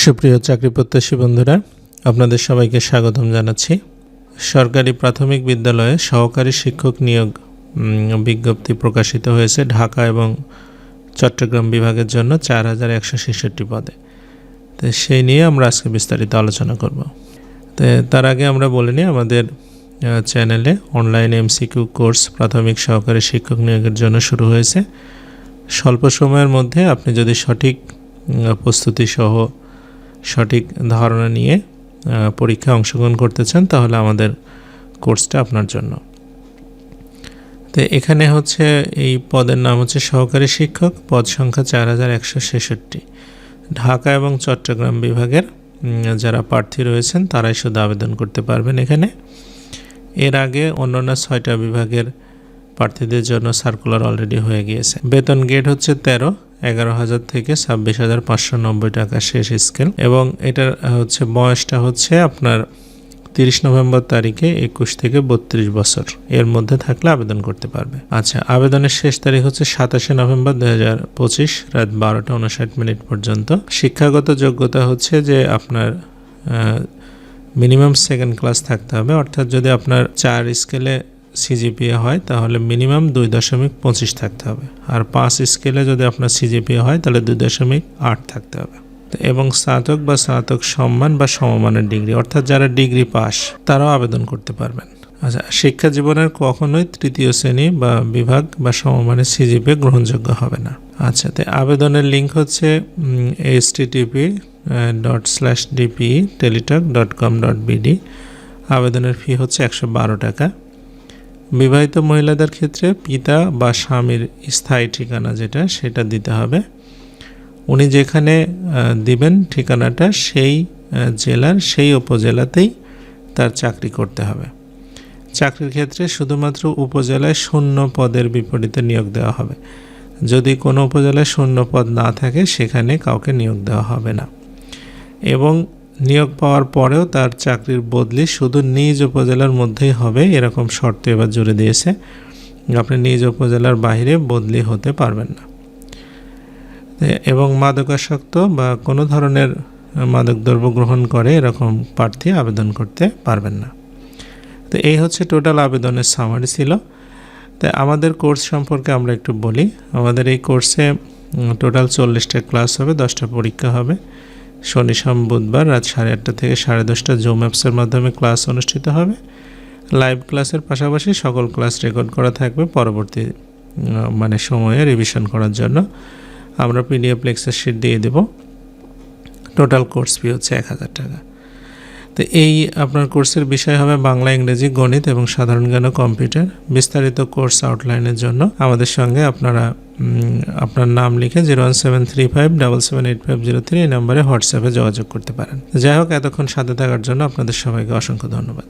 সুপ্রিয় চাকরি প্রত্যাশী বন্ধুরা, আপনাদের সবাইকে স্বাগতম জানাচ্ছি। সরকারি প্রাথমিক বিদ্যালয়ে সহকারী শিক্ষক নিয়োগ বিজ্ঞপ্তি প্রকাশিত হয়েছে ঢাকা এবং চট্টগ্রাম বিভাগের জন্য চার হাজার একশো ছেষট্টি পদে। তো সেই নিয়ে আমরা আজকে বিস্তারিত আলোচনা করব। তো তার আগে আমরা বলে নিই, আমাদের চ্যানেলে অনলাইন এমসিকিউ কোর্স প্রাথমিক সহকারী শিক্ষক নিয়োগের জন্য শুরু হয়েছে। স্বল্প সময়ের মধ্যে আপনি যদি সঠিক প্রস্তুতি সহ সঠিক ধারণা নিয়ে পরীক্ষায় অংশগ্রহণ করতে চান, তাহলে আমাদের কোর্সটা আপনার জন্য। তো এখানে হচ্ছে, এই পদের নাম হচ্ছে সহকারী শিক্ষক, পদ সংখ্যা চার হাজার একশো ছেষট্টি। ঢাকা এবং চট্টগ্রাম বিভাগের যারা প্রার্থী রয়েছেন, তারাই শুধু আবেদন করতে পারবেন এখানে। এর আগে অন্যান্য ছয়টা বিভাগের প্রার্থীদের জন্য সার্কুলার অলরেডি হয়ে গিয়েছে। বেতন গেট হচ্ছে তেরো এগারো হাজার থেকে ছাব্বিশ হাজার পাঁচশো নব্বই টাকা শেষ স্কেল। এবং এটার হচ্ছে বয়সটা হচ্ছে আপনার তিরিশ নভেম্বর তারিখে একুশ থেকে বত্রিশ বছর। এর মধ্যে থাকলে আবেদন করতে পারবে। আচ্ছা আবেদনের শেষ তারিখ হচ্ছে সাতাশে নভেম্বর দু হাজার পঁচিশ রাত বারোটা উনষাট মিনিট পর্যন্ত। শিক্ষাগত যোগ্যতা হচ্ছে যে আপনার মিনিমাম সেকেন্ড ক্লাস থাকতে হবে। অর্থাৎ যদি আপনার চার স্কেলে সিজিপিএ হয়, তাহলে মিনিমাম দুই দশমিক পঁচিশ থাকতে হবে। আর পাঁচ স্কেলে যদি আপনার সিজিপিএ হয়, তাহলে দুই দশমিক আট থাকতে হবে। এবং স্নাতক বা স্নাতক সম্মান বা সমমানের ডিগ্রি অর্থাৎ যারা ডিগ্রি পাস তারাও আবেদন করতে পারবেন। আচ্ছা শিক্ষা জীবনের কখনোই তৃতীয় শ্রেণি বা বিভাগ বা সমমানের সিজিপিএ গ্রহণযোগ্য হবে না। আচ্ছা তো আবেদনের লিঙ্ক হচ্ছে H dot slash DP Teletalk dot com dot BD আবেদনের ফি হচ্ছে একশো বারো টাকা। বিবাহিত মহিলাদের ক্ষেত্রে পিতা বা স্বামীর স্থায়ী ঠিকানা যেটা, সেটা দিতে হবে। উনি যেখানে দিবেন ঠিকানাটা সেই জেলার সেই উপজেলাতেই তার চাকরি করতে হবে। চাকরির ক্ষেত্রে শুধুমাত্র উপজেলায় শূন্য পদের বিপরীতে নিয়োগ দেওয়া হবে। যদি কোনো উপজেলায় শূন্য পদ না থাকে, সেখানে কাউকে নিয়োগ দেওয়া হবে না। এবং নিয়োগ পাওয়ার পরেও তার চাকরির বদলি শুধু নিজ উপজেলার মধ্যেই হবে, এরকম শর্ত এবার জুড়ে দিয়েছে। আপনি নিজ উপজেলার বাইরে বদলি হতে পারবেন না। এবং মাদকাসক্ত বা কোনো ধরনের মাদকদ্রব্য গ্রহণ করে এরকম প্রার্থী আবেদন করতে পারবেন না। তো এই হচ্ছে টোটাল আবেদনের সামারি ছিল। তো আমাদের কোর্স সম্পর্কে আমরা একটু বলি। আমাদের এই কোর্সে টোটাল চল্লিশটা ক্লাস হবে, দশটা পরীক্ষা হবে। শনি সোম বুধবার রাত সাড়ে আটটা থেকে সাড়ে দশটা জুম অ্যাপসের মাধ্যমে ক্লাস অনুষ্ঠিত হবে। লাইভ ক্লাসের পাশাপাশি সকল ক্লাস রেকর্ড করা থাকবে পরবর্তী মানে সময়ে রিভিশন করার জন্য। আমরা পিডিএফ লেকচার শিট দিয়ে দেব। টোটাল কোর্স ফি হচ্ছে এক হাজার টাকা। তো এই আপনার কোর্সের বিষয় হবে বাংলা, ইংরেজি, গণিত এবং সাধারণ জ্ঞান ও কম্পিউটার। বিস্তারিত কোর্স আউটলাইনের জন্য আমাদের সঙ্গে আপনারা আপনার নাম লিখে zero one seven three five double seven eight five zero three এই নম্বরে হোয়াটসঅ্যাপে যোগাযোগ করতে পারেন। যাই হোক, এতক্ষণ সাথে থাকার জন্য আপনাদের সবাইকে অসংখ্য ধন্যবাদ।